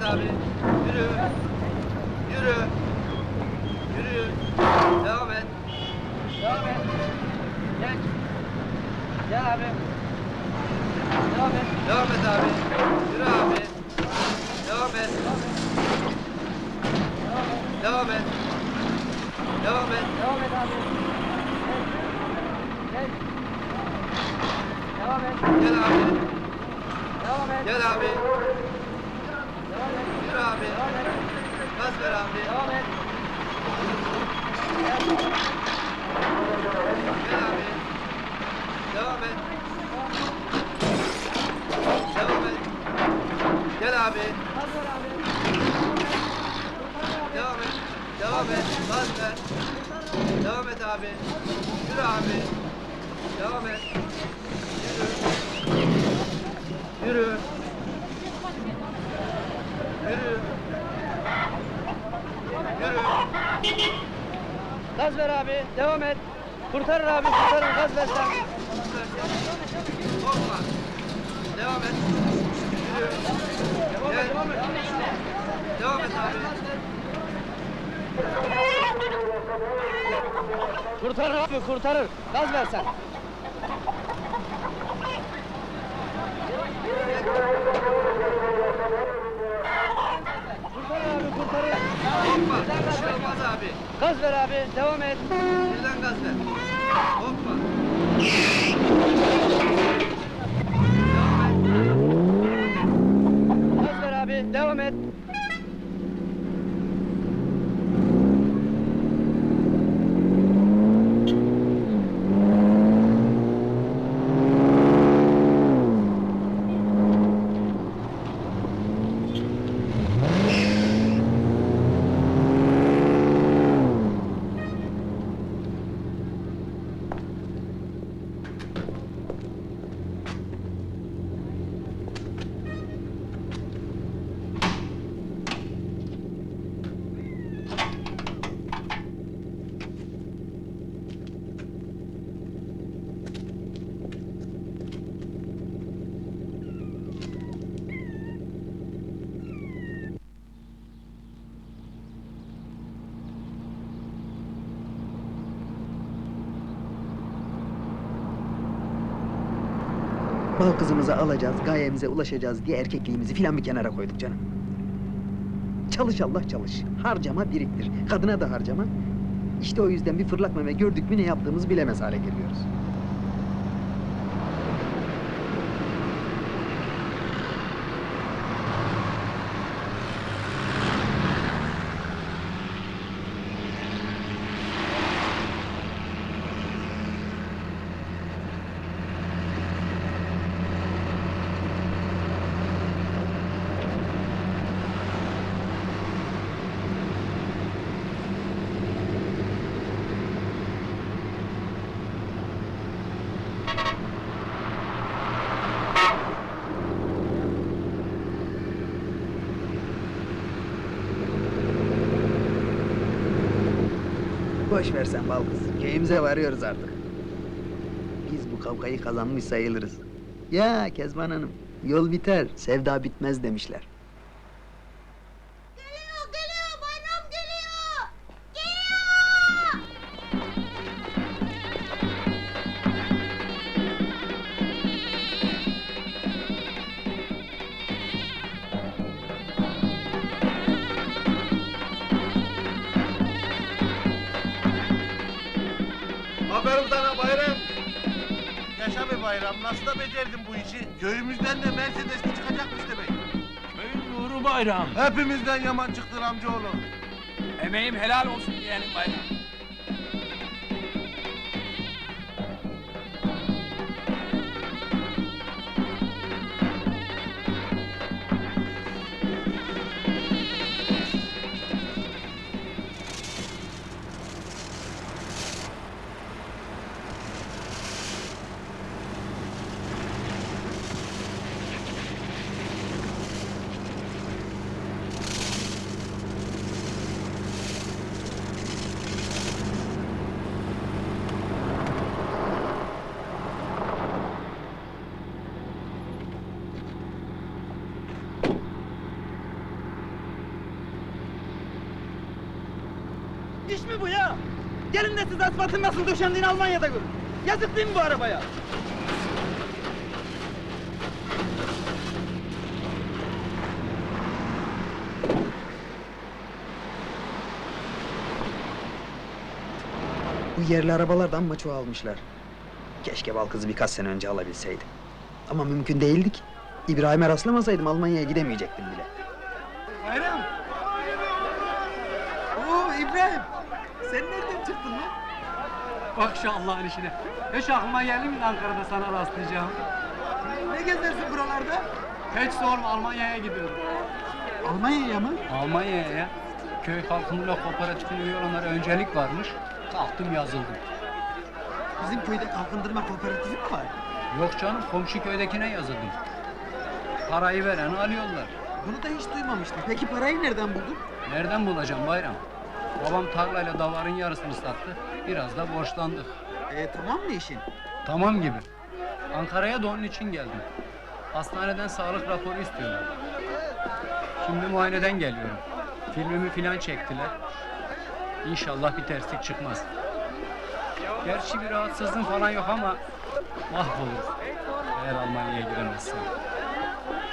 Gel abi. Devam et abi. Yürü. Yürü. Yürü. Devam et. Devam et. Gel. Gel abi. Devam et. Devam et abi. Yürü abi. Devam et. Devam et. Devam et. Devam et abi. Gel. Devam et. Gel abi. Devam et. Gel abi. Abi. Gaz ver abi. Devam et. Gel abi. Devam et. Devam et. Gel abi. Devam et. Devam et. Gaz ver. Devam et abi. Yürü abi. Devam et. Yürü. Yürü. Yürü. Gaz ver abi. Devam et. Kurtarır abi. Kurtarır. Gaz ver sen. Korkma. Devam et. Yürü. Gel. Devam et abi. Kurtarır abi. Kurtarır. Gaz ver sen. Kurtarır abi. Kurtarır. Korkma. Bir şey olmaz abi. Gaz ver abi. Devam et. Birden gaz ver. Korkma. Devam et. Gaz ver abi. Devam et. Bal kızımızı alacağız, gayemize ulaşacağız diye erkekliğimizi filan bir kenara koyduk canım. Çalış Allah çalış. Harcama biriktir. Kadına da harcama. İşte o yüzden bir fırlak meme gördük mü ne yaptığımızı bilemez hale geliyoruz. Boş versen bal kız. Köyümüze varıyoruz artık. Biz bu kavgayı kazanmış sayılırız. Ya Kezban Hanım, yol biter, sevda bitmez demişler. Aferin sana bayram. Yaşa be bayram, nasıl da becerdin bu işi? Köyümüzden de Mercedes'li çıkacakmış demek. Köyün nuru bayram. Hepimizden yaman çıktın amcaoğlu. Emeğim helal olsun diyelim bayram. İş mi bu ya? Gelin de siz asfaltın nasıl döşendiğini Almanya'da görün. Yazık değil mi bu arabaya? Bu yerli arabalardan amma çoğalmışlar. Keşke bal kızı birkaç sene önce alabilseydim. Ama mümkün değildi ki. İbrahim'e rastlamasaydım Almanya'ya gidemeyecektim bile. Bayram. Oo İbrahim. Sen nereden çıktın lan? Bak şu Allah'ın işine. Hiç aklıma geldi mi Ankara'da sana rastlayacağım? Ne gezersin buralarda? Hiç sorma Almanya'ya gidiyorum. Almanya'ya mı? Almanya'ya ya. Köy kalkınma kooperatifine üye olanlara öncelik varmış. Kalktım yazıldım. Bizim köyde kalkındırma kooperatifi mi var? Yok canım komşu köydekine yazıldım. Parayı veren alıyorlar. Bunu da hiç duymamıştım. Peki parayı nereden buldun? Nereden bulacağım bayram? Babam tarlayla davarın yarısını sattı. Biraz da borçlandık. E tamam mı işin? Tamam gibi. Ankara'ya da onun için geldim. Hastaneden sağlık raporu istiyorlar. Şimdi muayeneden geliyorum. Filmimi filan çektiler. İnşallah bir terslik çıkmaz. Gerçi bir rahatsızlığım falan yok ama mahvolur. Eğer Almanya'ya giremezsem.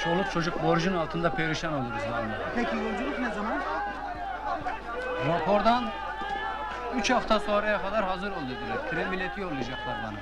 Çoluk çocuk borcun altında perişan oluruz vallahi. Peki yolculuk ne zaman? Rapordan üç hafta sonraya kadar hazır ol dediler. Tren bileti yollayacaklar bana.